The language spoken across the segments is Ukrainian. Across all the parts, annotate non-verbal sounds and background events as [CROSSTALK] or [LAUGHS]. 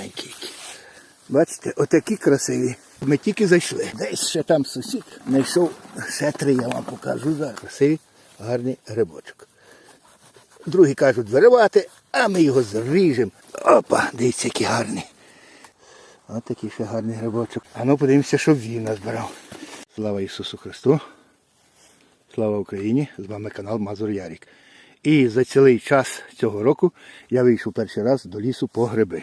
маленькі. Бачите, отакі красиві. Ми тільки зайшли. Десь ще там сусід знайшов ще три, я вам покажу зараз. Красивий, гарний грибочок. Другі кажуть виривати, а ми його зріжемо. Опа, дивіться, який гарний. Ось такий ще гарний грибочок. А ну подивимося, що він назбирав. Слава Ісусу Христу! Слава Україні! З вами канал Мазур Ярік. І за цілий час цього року я вийшов перший раз до лісу по гриби.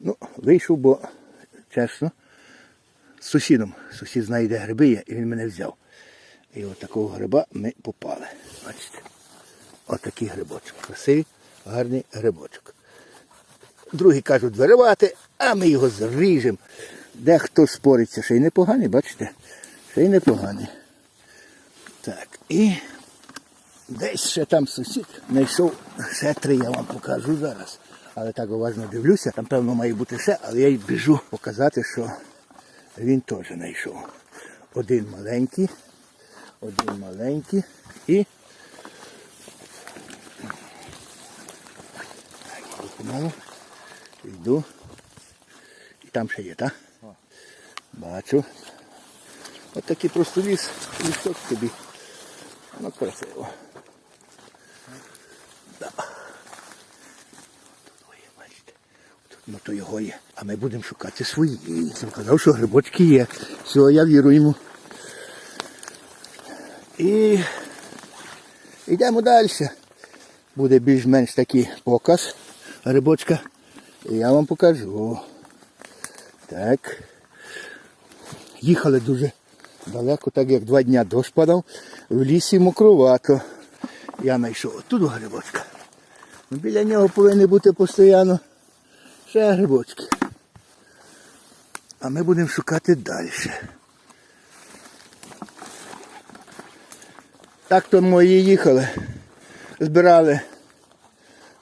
Ну, вийшов, бо чесно, з сусідом. Сусід знає, де гриби є, і він мене взяв. І от такого гриба ми попали. Бачите? Отакий грибочок. Красивий, гарний грибочок. Другі кажуть виривати, а ми його зріжемо. Дехто спориться, ще й непоганий, бачите? Ще й непоганий. Так, і десь ще там сусід знайшов ще три, я вам покажу зараз. Але так уважно дивлюся, там певно має бути ще, але я й біжу показати, що він теж знайшов. Один маленький, один маленький і. Помалу. Йду. І там ще є, так? Бачу. От такий просто ліс, лісок тобі. Ну, красиво. Да. Ой, бачите, тут ну, то його є. А ми будемо шукати свої. Він казав, що грибочки є. Все, я вірю йому. І йдемо далі. Буде більш-менш такий показ грибочка. І я вам покажу. Так. Їхали дуже далеко, так як два дня дощ падав, в лісі мокровато. Я знайшов тут грибочка. Біля нього повинні бути постійно ще грибочки. А ми будемо шукати далі. Так то мої їхали. Збирали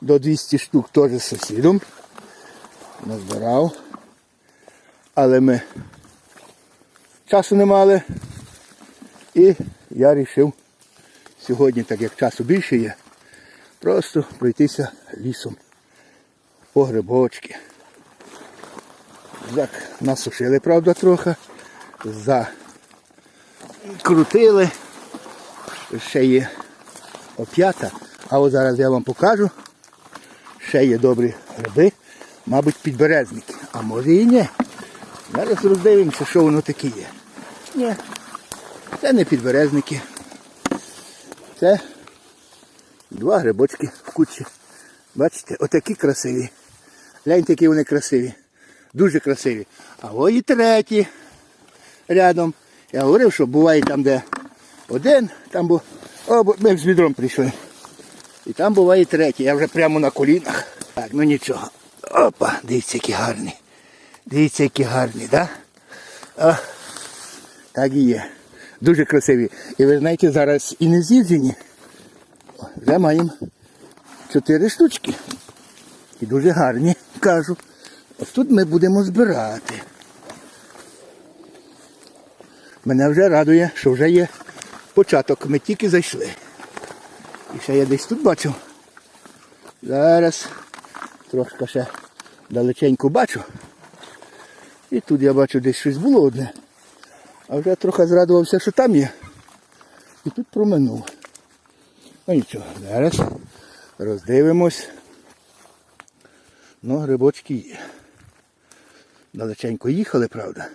до 200 штук теж з сусідом. Назбирав. Але ми часу не мали. І я вирішив сьогодні, так як часу більше є, просто пройтися лісом по грибочки. Так, насушили, правда, трохи. Закрутили. Ще є оп'ята. А от зараз я вам покажу. Ще є добрі гриби, мабуть, підберезники. А може і ні. Зараз роздивимося, що воно таке є. Ні, це не підберезники. Це два грибочки в кучі. Бачите, отакі красиві. Гляньте, які вони красиві. Дуже красиві. А ось і треті рядом. Я говорив, що буває там, де один, там був. О, ми з відром прийшли. І там буває третій. Я вже прямо на колінах. Так, ну нічого. Опа, дивіться, які гарні. Дивіться, які гарні? Да? Так і є. Дуже красиві. І ви знаєте, зараз і не з'їджені. Вже маємо чотири штучки. І дуже гарні, кажу. Тут ми будемо збирати. Мене вже радує, що вже є початок. Ми тільки зайшли. І ще я десь тут бачу. Зараз трошки ще далеченько бачу. І тут я бачу десь щось було одне. А вже трохи зрадувався, що там є. І тут проминув. Ну нічого, зараз роздивимось. Ну, грибочки є. Далеченько їхали, правда.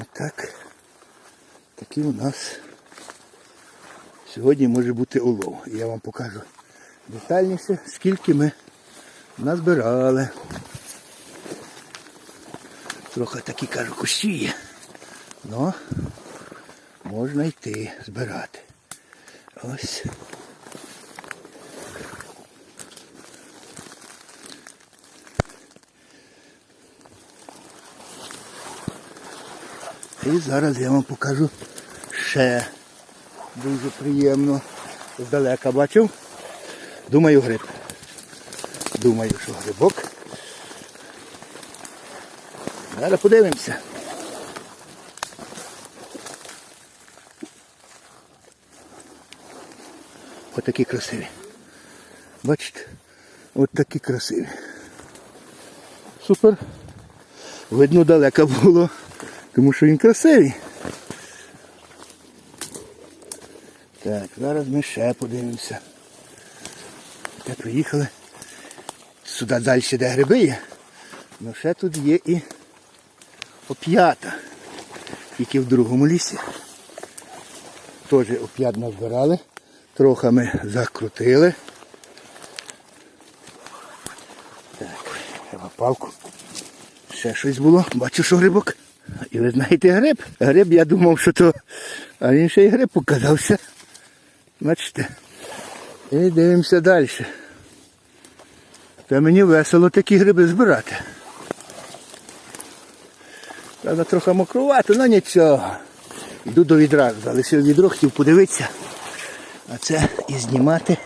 Отак. Такий у нас сьогодні може бути улов. Я вам покажу детальніше, скільки ми назбирали. Трохи такі кажу кущі є. Ну, можна йти збирати. Ось. І зараз я вам покажу ще дуже приємно. Здалека бачив. Думаю, гриб. Думаю, що грибок. Зараз подивимося. Отакі красиві. Бачите? От такі красиві. Супер. Видно, далеко було, тому що він красивий. Так, зараз ми ще подивимося. Так, приїхали. Сюди далі, де гриби є. Ну ще тут є і оп'ята. Тільки в другому лісі. Теж оп'ят назбирали. Трохи ми закрутили. Так, треба палку. Ще щось було. Бачу, що грибок. І ви знаєте гриб. Гриб, я думав, що то. А він ще й гриб показався. Бачите. І дивимося далі. Та мені весело такі гриби збирати. Правда, трохи мокрувато, але нічого. Йду до відра, залишив відро, хотів подивитися. А це і знімати,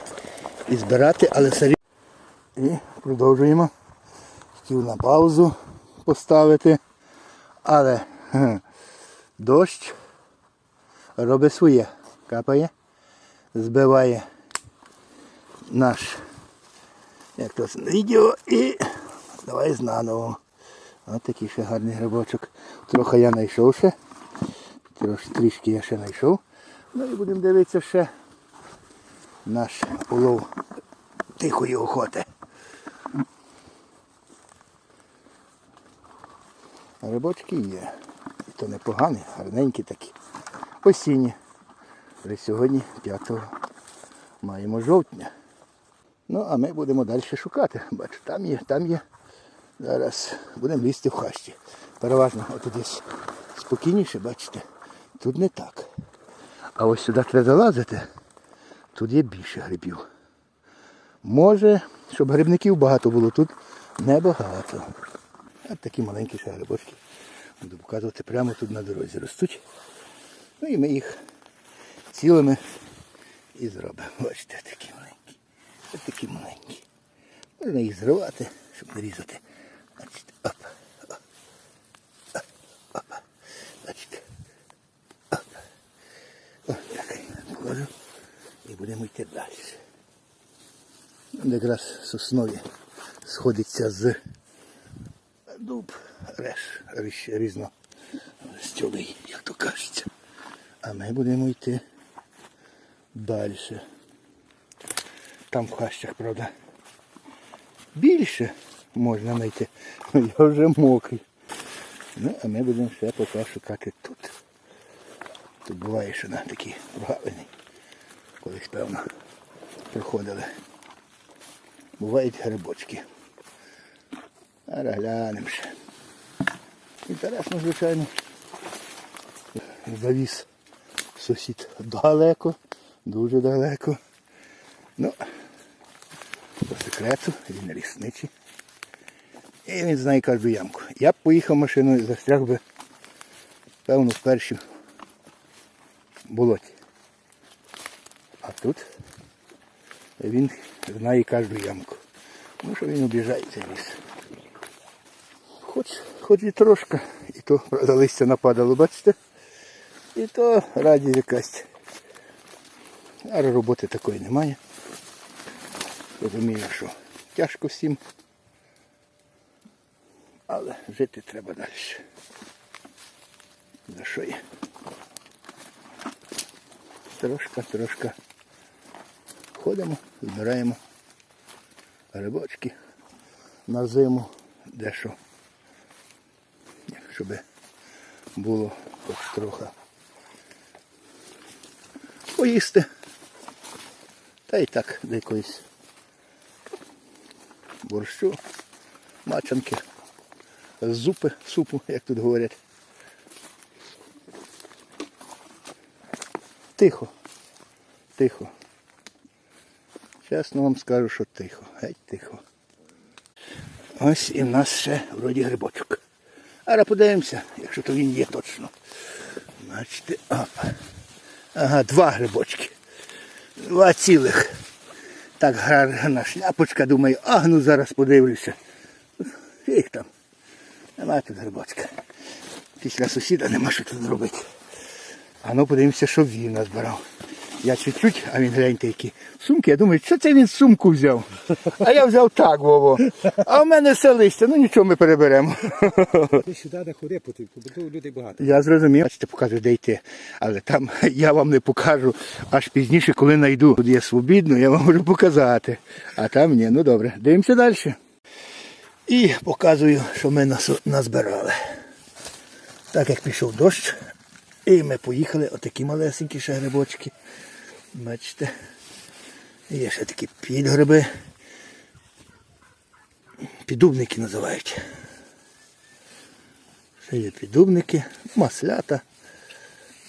і збирати, але все. І продовжуємо. Хотів на паузу поставити. Але [LAUGHS] дощ робить своє. Капає, збиває наш як то відео і давай знаново. Ось такий ще гарний грибочок. Трохи я знайшов ще. Трошки трішки я ще знайшов. Ну і будемо дивитися ще наш улов тихої охоти. Грибочки є. То непогані, гарненькі такі. Осінні. Але сьогодні 5 маємо жовтня. Ну, а ми будемо далі шукати. Бачу, там є, там є. Зараз будемо лізти в хащі. Переважно отут десь спокійніше, бачите. Тут не так. А ось сюди треба залазити. Тут є більше грибів. Може, щоб грибників багато було, тут небагато. От такі маленькі ще грибочки. Буду показувати прямо тут на дорозі ростуть. Ну і ми їх цілими і зробимо. Бачите, такі маленькі. Ось такі маленькі. Можна їх зривати, щоб не різати. Бачите, оп, оп, оп. Бачите. Оп. Ось так положу. І будемо йти далі. Якраз соснові сходиться з дуб, різно стьолий, як то кажеться. А ми будемо йти далі. Там в хащах, правда, більше можна знайти. Я вже мокрий. Ну, а ми будемо ще поки шукати тут. Тут буває, що на такі прогавини. Колись, певно, приходили. Бувають грибочки. Зараз глянемо ще. Інтересно, звичайно. Завіз сусід далеко, дуже далеко. Ну, по секрету, він лісничий. І він знає кожну ямку. Я б поїхав машиною застряг би, певно, в першій болоті. А тут він знає кожну ямку. Ну що він обіжає цей ліс. Хоч, хоч трошки, і то, правда, листя нападало, бачите? І то раді якась. А роботи такої немає. Розумію, що тяжко всім. Але жити треба далі. За що є? Трошка, трошка ходимо, збираємо грибочки на зиму, дещо, щоб було хоч трохи поїсти. Та й так до якоїсь борщу, мачанки, зупи, супу, як тут говорять. Тихо, тихо. Чесно вам скажу, що тихо, геть тихо. Ось і в нас ще вроді грибочок. Зараз подивимося, якщо то він є точно. Бачите, оп. Ага, два грибочки. Два цілих. Так гарна шляпочка, думаю, а ну зараз подивлюся. Їх там. Нема тут грибочка. Після сусіда нема що тут зробити. А ну подивимося, що він назбирав. Я чуть-чуть, а він гляньте які сумки. Я думаю, що це він сумку взяв? А я взяв так, Вово. А в мене все листя, ну нічого ми переберемо. Ти сюди не ходи, бо тут- людей багато. Я зрозумів. Бачите, покажу, де йти. Але там [LAUGHS] я вам не покажу аж пізніше, коли знайду. Тут є свобідно, я вам можу показати. А там ні, ну добре. Дивимося далі. І показую, що ми нас- назбирали. Так як пішов дощ, і ми поїхали, отакі малесенькі ще грибочки. Бачите. Є ще такі підгриби. Піддубники називають. Ще є піддубники, маслята,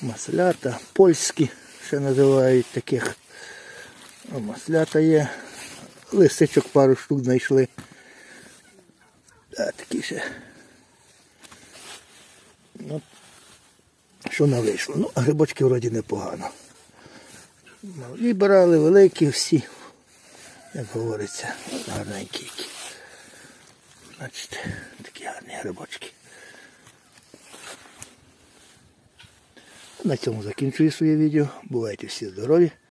маслята, польські ще називають таких. Маслята є. Листичок пару штук знайшли. Такі ще. Ну, що не вийшло? Ну, грибочки вроді непогано. Малі брали, великі всі, як говориться, гарненькі. Бачите, такі гарні грибочки. На цьому закінчую своє відео. Бувайте всі здорові.